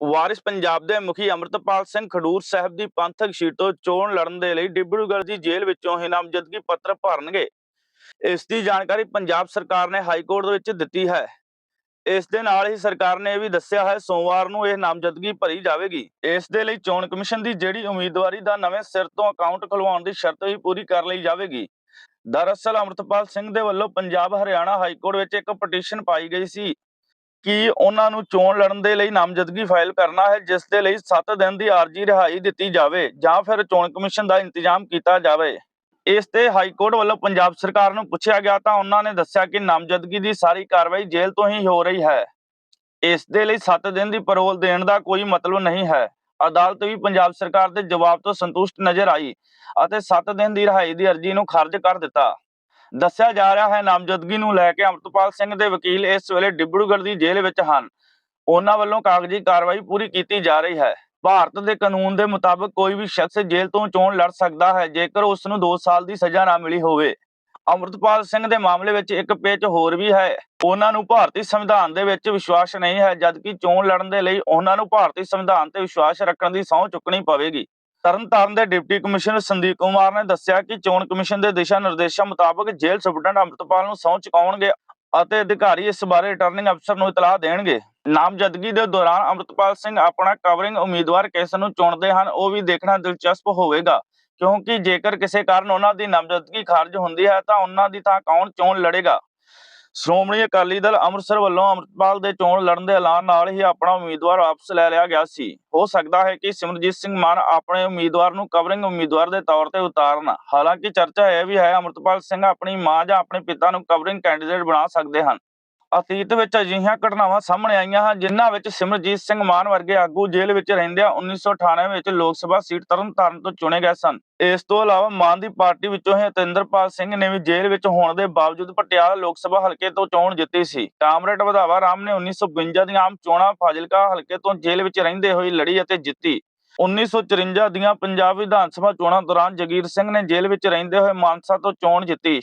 ਵਾਰਿਸ ਪੰਜਾਬ ਦੇ ਮੁਖੀ ਅਮਰਤਪਾਲ ਸਿੰਘ ਖਡੂਰ ਸਾਹਿਬ ਦੀ ਪੰਥਕ ਸੀਟ ਤੋਂ ਚੋਣ ਲੜਨ ਦੇ ਲਈ ਡਿਬਰੂਗੜ੍ਹ ਦੀ ਜੇਲ੍ਹ ਵਿੱਚੋਂ ਹੀ ਨਾਮਜ਼ਦਗੀ ਪੱਤਰ ਭਰਨਗੇ। ਇਸ ਦੀ ਜਾਣਕਾਰੀ ਪੰਜਾਬ ਸਰਕਾਰ ਨੇ ਹਾਈ ਕੋਰਟ ਦੇ ਵਿੱਚ ਦਿੱਤੀ ਹੈ। ਇਸ ਦੇ ਨਾਲ ਹੀ ਸਰਕਾਰ ਨੇ ਇਹ ਵੀ ਦੱਸਿਆ ਹੈ, ਸੋਮਵਾਰ ਨੂੰ ਇਹ ਨਾਮਜ਼ਦਗੀ ਭਰੀ ਜਾਵੇਗੀ। ਇਸ ਦੇ ਲਈ ਚੋਣ ਕਮਿਸ਼ਨ ਦੀ ਜਿਹੜੀ ਉਮੀਦਵਾਰੀ ਦਾ ਨਵੇਂ ਸਿਰ ਤੋਂ ਅਕਾਊਂਟ ਖੁਲਵਾਉਣ ਦੀ ਸ਼ਰਤ ਵੀ ਪੂਰੀ ਕਰ ਲਈ ਜਾਵੇਗੀ। ਦਰਅਸਲ ਅਮਰਤਪਾਲ ਸਿੰਘ ਦੇ ਵੱਲੋਂ ਪੰਜਾਬ ਹਰਿਆਣਾ ਹਾਈ ਕੋਰਟ ਵਿੱਚ ਇੱਕ ਪਟੀਸ਼ਨ ਪਾਈ ਗਈ ਸੀ। ਕਿ ਉਹਨਾਂ ਨੂੰ ਚੋਣ ਲੜਨ ਦੇ ਲਈ ਨਾਮਜ਼ਦਗੀ ਫਾਈਲ ਕਰਨਾ ਹੈ, ਜਿਸ ਦੇ ਲਈ 7 ਦਿਨ ਦੀ ਆਰਜੀ ਰਿਹਾਈ ਦਿੱਤੀ ਜਾਵੇ ਜਾਂ ਫਿਰ ਚੋਣ ਕਮਿਸ਼ਨ ਦਾ ਇੰਤਜ਼ਾਮ ਕੀਤਾ ਜਾਵੇ। ਇਸ ਤੇ ਹਾਈ ਕੋਰਟ ਵੱਲੋਂ ਪੰਜਾਬ ਸਰਕਾਰ ਨੂੰ ਪੁੱਛਿਆ ਗਿਆ ਤਾਂ ਉਹਨਾਂ ਨੇ ਦੱਸਿਆ ਕਿ ਨਾਮਜ਼ਦਗੀ ਦੀ ਸਾਰੀ ਕਾਰਵਾਈ ਜੇਲ੍ਹ ਤੋਂ ਹੀ ਹੋ ਰਹੀ ਹੈ। ਇਸ ਦੇ ਲਈ 7 ਦਿਨ ਦੀ ਪੈਰੋਲ ਦੇਣ ਦਾ ਕੋਈ ਮਤਲਬ ਨਹੀਂ ਹੈ। ਅਦਾਲਤ ਵੀ ਪੰਜਾਬ ਸਰਕਾਰ ਦੇ ਜਵਾਬ ਤੋਂ ਸੰਤੁਸ਼ਟ ਨਜ਼ਰ ਆਈ ਅਤੇ 7 ਦਿਨ ਦੀ ਰਿਹਾਈ ਦੀ ਅਰਜ਼ੀ ਨੂੰ ਖਾਰਜ ਕਰ ਦਿੱਤਾ। ਦੱਸਿਆ ਜਾ ਰਿਹਾ ਹੈ, ਨਾਮਜ਼ਦਗੀ ਨੂੰ ਲੈ ਕੇ ਅਮਰਤਪਾਲ ਸਿੰਘ ਦੇ ਵਕੀਲ ਇਸ ਵੇਲੇ ਡਿਬਰੂਗੜ੍ਹ ਦੀ ਜੇਲ੍ਹ ਵਿੱਚ ਹਨ। ਉਹਨਾਂ ਵੱਲੋਂ ਕਾਗਜ਼ੀ ਕਾਰਵਾਈ ਪੂਰੀ ਕੀਤੀ ਜਾ ਰਹੀ ਹੈ। ਭਾਰਤ ਦੇ ਕਾਨੂੰਨ ਦੇ ਮੁਤਾਬਕ ਕੋਈ ਵੀ ਸ਼ਖਸ ਜੇਲ੍ਹ ਤੋਂ ਚੋਣ ਲੜ ਸਕਦਾ ਹੈ, ਜੇਕਰ ਉਸ ਨੂੰ 2 ਸਾਲ ਦੀ ਸਜ਼ਾ ਨਾ ਮਿਲੀ ਹੋਵੇ। ਅਮਰਤਪਾਲ ਸਿੰਘ ਦੇ ਮਾਮਲੇ ਵਿੱਚ ਇੱਕ ਪੇਚ ਹੋਰ ਵੀ ਹੈ। ਉਹਨਾਂ ਨੂੰ ਭਾਰਤੀ ਸੰਵਿਧਾਨ ਦੇ ਵਿੱਚ ਵਿਸ਼ਵਾਸ ਨਹੀਂ ਹੈ, ਜਦਕਿ ਚੋਣ ਲੜਨ ਦੇ ਲਈ ਉਹਨਾਂ ਨੂੰ ਭਾਰਤੀ ਸੰਵਿਧਾਨ ਤੇ ਵਿਸ਼ਵਾਸ ਰੱਖਣ ਦੀ ਸਹੁੰ ਚੁੱਕਣੀ ਪਵੇਗੀ। ਤਰਨਤਾਰਨ ਦੇ ਡਿਪਟੀ ਕਮਿਸ਼ਨਰ ਸੰਦੀਪ ਕੁਮਾਰ ਨੇ ਦੱਸਿਆ ਕਿ ਚੋਣ ਕਮਿਸ਼ਨ ਦੇ ਦਿਸ਼ਾ ਨਿਰਦੇਸ਼ਾਂ ਮੁਤਾਬਕ ਜੇਲ੍ਹ ਸੁਪਰਡੈਂਟ ਅਮਰਤਪਾਲ ਨੂੰ ਸਹੁੰ ਚੁਕਾਉਣਗੇ ਅਤੇ ਅਧਿਕਾਰੀ ਇਸ ਬਾਰੇ ਰਿਟਰਨਿੰਗ ਅਫਸਰ ਨੂੰ ਇਤਲਾਹ ਦੇਣਗੇ। ਨਾਮਜ਼ਦਗੀ ਦੇ ਦੌਰਾਨ ਅੰਮ੍ਰਿਤਪਾਲ ਸਿੰਘ ਆਪਣਾ ਕਵਰਿੰਗ ਉਮੀਦਵਾਰ ਕਿਸ ਨੂੰ ਚੁਣਦੇ ਹਨ, ਉਹ ਵੀ ਦੇਖਣਾ ਦਿਲਚਸਪ ਹੋਵੇਗਾ। ਕਿਉਂਕਿ ਜੇਕਰ ਕਿਸੇ ਕਾਰਨ ਉਹਨਾਂ ਦੀ ਨਾਮਜ਼ਦਗੀ ਖਾਰਜ ਹੁੰਦੀ ਹੈ ਤਾਂ ਉਹਨਾਂ ਦੀ ਥਾਂ ਕੌਣ ਚੋਣ ਲੜੇਗਾ? ਸ਼੍ਰੋਮਣੀ ਅਕਾਲੀ ਦਲ ਅੰਮ੍ਰਿਤਸਰ ਵੱਲੋਂ ਅੰਮ੍ਰਿਤਪਾਲ ਦੇ ਚੋਣ ਲੜਨ ਦੇ ਐਲਾਨ ਨਾਲ ਹੀ ਆਪਣਾ ਉਮੀਦਵਾਰ ਵਾਪਸ ਲੈ ਲਿਆ ਗਿਆ ਸੀ। ਹੋ ਸਕਦਾ ਹੈ ਕਿ ਸਿਮਰਜੀਤ ਸਿੰਘ ਮਾਨ ਆਪਣੇ ਉਮੀਦਵਾਰ ਨੂੰ ਕਵਰਿੰਗ ਉਮੀਦਵਾਰ ਦੇ ਤੌਰ ਤੇ ਉਤਾਰਨ। ਹਾਲਾਂਕਿ ਚਰਚਾ ਇਹ ਵੀ ਹੈ, ਅੰਮ੍ਰਿਤਪਾਲ ਸਿੰਘ ਆਪਣੀ ਮਾਂ ਜਾਂ ਆਪਣੇ ਪਿਤਾ ਨੂੰ ਕਵਰਿੰਗ ਕੈਂਡੀਡੇਟ ਬਣਾ ਸਕਦੇ ਹਨ। ਅਤੀਤ ਵਿੱਚ ਅਜਿਹੀਆਂ ਘਟਨਾਵਾਂ ਸਾਹਮਣੇ ਆਈਆਂ ਹਨ, ਜਿਨ੍ਹਾਂ ਵਿੱਚ ਸਿਮਰਜੀਤ ਸਿੰਘ ਮਾਨ ਵਰਗੇ ਆਗੂ ਜੇਲ੍ਹ ਵਿੱਚ ਰਹਿੰਦਿਆਂ 1998 ਵਿੱਚ ਲੋਕ ਸਭਾ ਸੀਟ ਤਰਨਤਾਰਨ ਤੋਂ ਚੁਣੇ ਗਏ ਸਨ। ਇਸ ਤੋਂ ਇਲਾਵਾ ਮਾਨ ਦੀ ਪਾਰਟੀ ਵਿੱਚੋਂ ਹੀ ਸਿੰਘ ਨੇ ਵੀ ਜੇਲ੍ਹ ਵਿੱਚ ਹੋਣ ਦੇ ਬਾਵਜੂਦ ਪਟਿਆਲਾ ਲੋਕ ਸਭਾ ਹਲਕੇ ਤੋਂ ਚੋਣ ਜਿੱਤੀ ਸੀ। ਕਾਮਰੇਡ ਵਧਾਵਾ ਰਾਮ ਨੇ 1952 ਦੀਆਂ ਆਮ ਚੋਣਾਂ ਫਾਜ਼ਿਲਕਾ ਹਲਕੇ ਤੋਂ ਜੇਲ੍ਹ ਵਿੱਚ ਰਹਿੰਦੇ ਹੋਏ ਲੜੀ ਅਤੇ ਜਿੱਤੀ। 1954 ਦੀਆਂ ਪੰਜਾਬ ਵਿਧਾਨ ਸਭਾ ਚੋਣਾਂ ਦੌਰਾਨ ਜਗੀਰ ਸਿੰਘ ਨੇ ਜੇਲ੍ਹ ਵਿੱਚ ਰਹਿੰਦੇ ਹੋਏ ਮਾਨਸਾ ਤੋਂ ਚੋਣ ਜਿੱਤੀ।